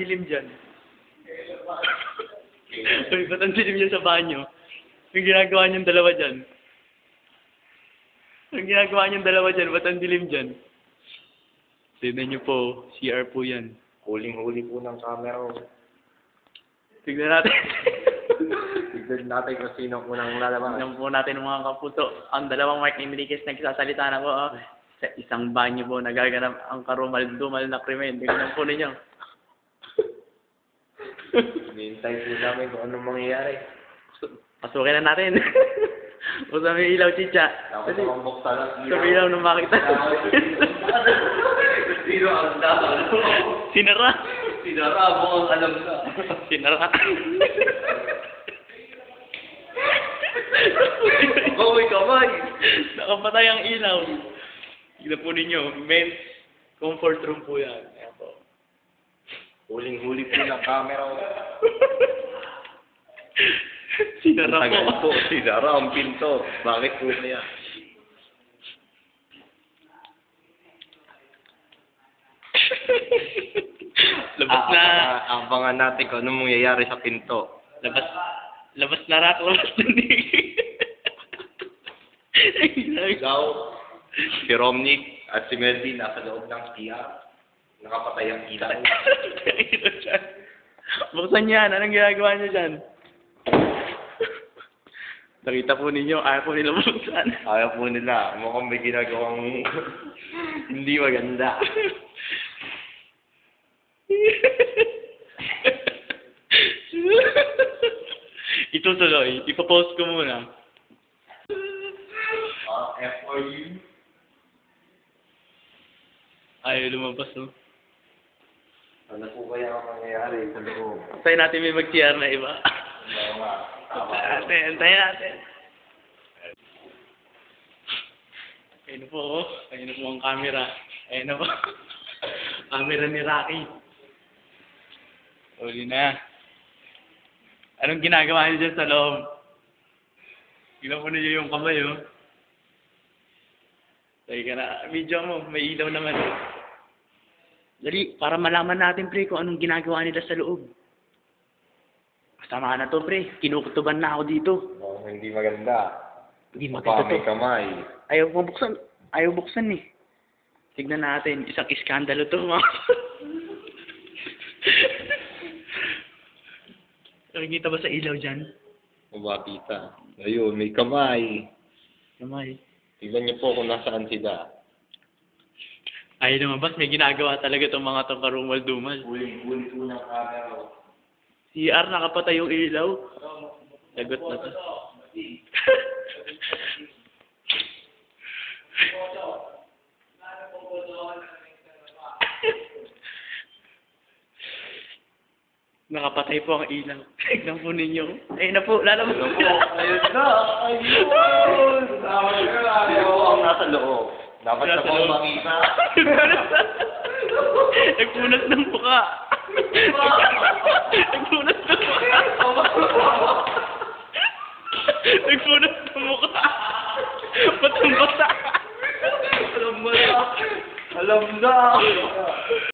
dilim dyan? Uy, ba't ang dilim dyan sa banyo? Yung ginagawa niyong dalawa dyan? Yung ginagawa niyong dalawa dyan, ba't ang dilim dyan? Tignan niyo po, CR po yan. Huling-huli po ng camera ko. Tignan natin. Tignan natin kung sino ang unang lalabas. Tignan po natin mga kaputo. Ang dalawang Mark Enriquez nagsasalita na po. oh. Sa isang banyo po nagaganap ang karumal-dumal na krimen. Tignan po ninyo. Hinihintay po namin kung anong mangyayari. Pasukin na natin. Usa may ilaw, chicha. Kasi, sa may ilaw nung makita. Sino ang dapat? Sinara. Sinara mo ang alam na. Sinara. Bawi kamay! Nakapatay ang ilaw. Tignan po ninyo. Men's comfort room po yan. Huling-huli po ng camera. Sinara Tagal po. po. Sinara ang pinto. Bakit po kaya? labas na. Aabangan- Aabangan natin kung anong mangyayari sa pinto. Labas. Labas na rak. Labas na ni. Ikaw, si Romnick at si Melvin nasa loob ng CR. Nakapatay ang ilaw. Buksan yan. Anong ginagawa niyo dyan? Nakita po ninyo, ayaw po nila buksan. Ayaw po nila. Mukhang may ginagawang hindi maganda. Ito tuloy, ipopost ko muna. Uh, F for you. Ayaw lumabas, no? Ano po kaya ang mangyayari sa loob? Antayin natin may mag-CR na iba. Antayin antayin natin. Ayun na po, oh. Ayun na po ang camera. Ayun na po. camera ni Rocky. Uli na. Anong ginagawa niyo dyan sa loob? Tingnan po niyo yung kamay, oh. Tay ka na. Video mo, may ilaw naman. eh. Dali, para malaman natin, pre, kung anong ginagawa nila sa loob. Tama na to, pre. Kinukutuban na ako dito. Mukhang hindi maganda. Hindi Baka maganda may to. kamay. Ayaw mo buksan. Ayaw buksan eh. Tignan natin. Isang iskandalo to, mga. Nakikita ba sa ilaw dyan? Mabakita. Ayun, may kamay. Kamay. Tignan niyo po kung nasaan sila. Ayaw lumabas. May ginagawa talaga itong mga itong karumal-dumal. Huling-huli po ng camera. CR, nakapatay yung ilaw. Lagot na to. Nakapatay po ang ilaw. Tignan po ninyo. Ayun na po, lalabas Ayun po, ayun na, ayun! Tama ka, ayaw ang nasa loob. Dapat po loob. makita. Nagpunas ng mukha. Nagpunas ng mukha. Nagpunas ng mukha. Batang bata. Alam mo na! Alam na!